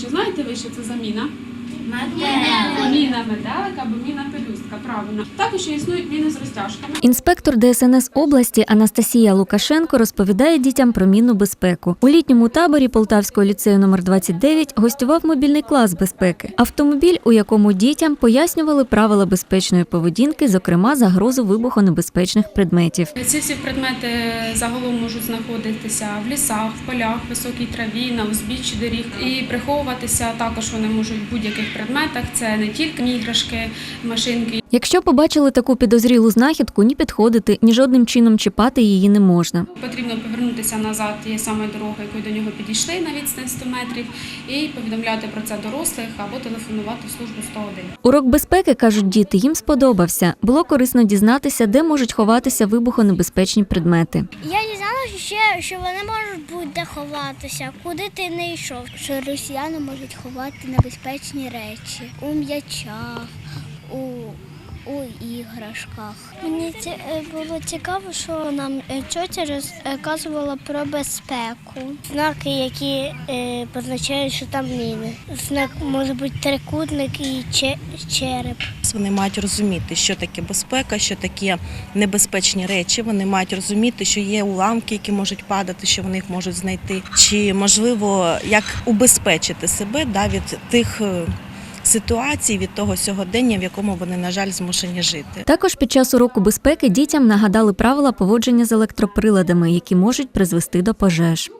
Чи знаєте ви, що це за міна? Метелика або міна пелюстка, правильно. Також існують міни з розтяжками. Інспектор ДСНС області Анастасія Лукашенко розповідає дітям про мінну безпеку. У літньому таборі Полтавського ліцею номер 29 гостював мобільний клас безпеки. Автомобіль, у якому дітям пояснювали правила безпечної поведінки, зокрема загрозу вибухонебезпечних предметів. Ці всі предмети загалом можуть знаходитися в лісах, в полях, в високій траві, на узбіччі доріг. І приховуватися також вони можуть в будь-яких предметах. Це не тільки іграшки, машинки. Якщо побачили таку підозрілу знахідку, ні підходити, ні жодним чином чіпати її не можна. Потрібно повернутися назад тієї самої дороги, якою до нього підійшли на відстань 100 метрів, і повідомляти про це дорослих або телефонувати в службу 101. Урок безпеки, кажуть діти, їм сподобався. Було корисно дізнатися, де можуть ховатися вибухонебезпечні предмети. Я ще, що вони можуть будь-де ховатися, куди ти не йшов. Що росіяни можуть ховати небезпечні речі у м'ячах, у, у іграшках. Мені ці- е, було цікаво, що нам е, тьотя розказувала про безпеку. Знаки, які е, позначають, що там міни. Знак може бути трикутник і че- череп. Вони мають розуміти, що таке безпека, що таке небезпечні речі. Вони мають розуміти, що є уламки, які можуть падати, що вони їх можуть знайти. Чи можливо як убезпечити себе да, від тих ситуацій, від того сьогодення, в якому вони, на жаль, змушені жити. Також під час уроку безпеки дітям нагадали правила поводження з електроприладами, які можуть призвести до пожеж.